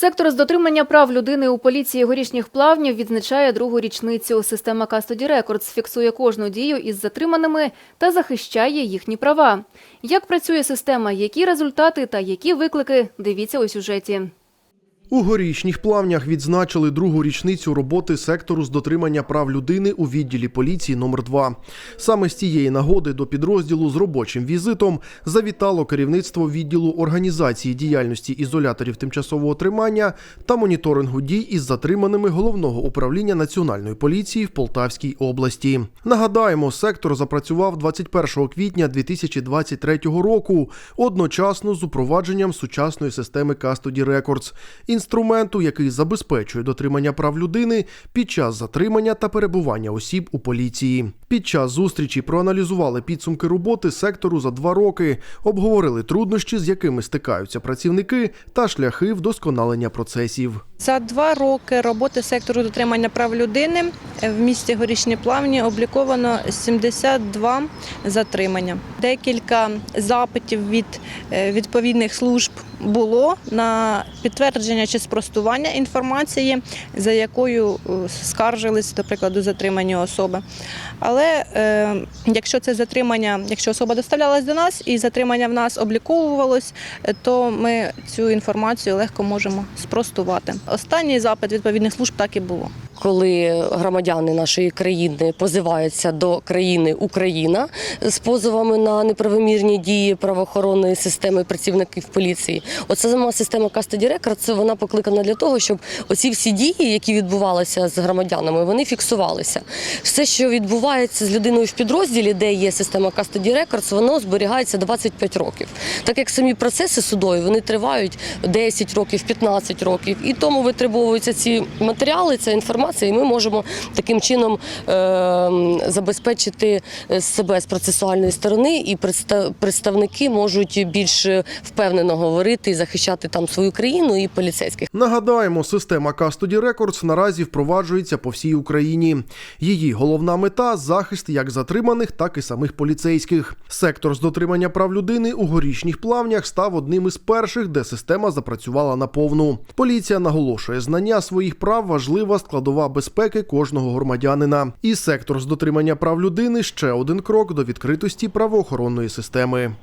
Сектор з дотримання прав людини у поліції горішніх плавнів відзначає другу річницю. Система Custody Records фіксує кожну дію із затриманими та захищає їхні права. Як працює система, які результати та які виклики – дивіться у сюжеті. У горішніх плавнях відзначили другу річницю роботи сектору з дотримання прав людини у відділі поліції номер 2 Саме з цієї нагоди до підрозділу з робочим візитом завітало керівництво відділу організації діяльності ізоляторів тимчасового тримання та моніторингу дій із затриманими головного управління національної поліції в Полтавській області. Нагадаємо, сектор запрацював 21 квітня 2023 року, одночасно з упровадженням сучасної системи Custody Records – інструменту, який забезпечує дотримання прав людини під час затримання та перебування осіб у поліції. Під час зустрічі проаналізували підсумки роботи сектору за два роки, обговорили труднощі, з якими стикаються працівники, та шляхи вдосконалення процесів. За два роки роботи сектору дотримання прав людини в місті Горішні Плавні обліковано 72 затримання. Декілька запитів від е, відповідних служб було на підтвердження чи спростування інформації, за якою е, скаржились, до прикладу, затримані особи. Але е, якщо це затримання, якщо особа доставлялась до нас і затримання в нас обліковувалось, е, то ми цю інформацію легко можемо спростувати. Останній запит відповідних служб так і було. Коли громадяни нашої країни позиваються до країни Україна з позовами на неправомірні дії правоохоронної системи працівників поліції. Оце сама система Custody Records, вона покликана для того, щоб оці всі дії, які відбувалися з громадянами, вони фіксувалися. Все, що відбувається з людиною в підрозділі, де є система Custody Records, воно зберігається 25 років. Так як самі процеси судові вони тривають 10 років, 15 років, і тому витребовуються ці матеріали, ця інформація, і ми можемо таким чином е- забезпечити себе з процесуальної сторони, і представ- представники можуть більш впевнено говорити і захищати там свою країну і поліцейських. Нагадаємо, система Custody Records наразі впроваджується по всій Україні. Її головна мета захист як затриманих, так і самих поліцейських. Сектор з дотримання прав людини у горішніх плавнях став одним із перших, де система запрацювала наповну. Поліція наголошує, знання своїх прав важлива складова безпеки кожного громадянина. І сектор з дотримання прав людини ще один крок до відкритості правоохоронної системи.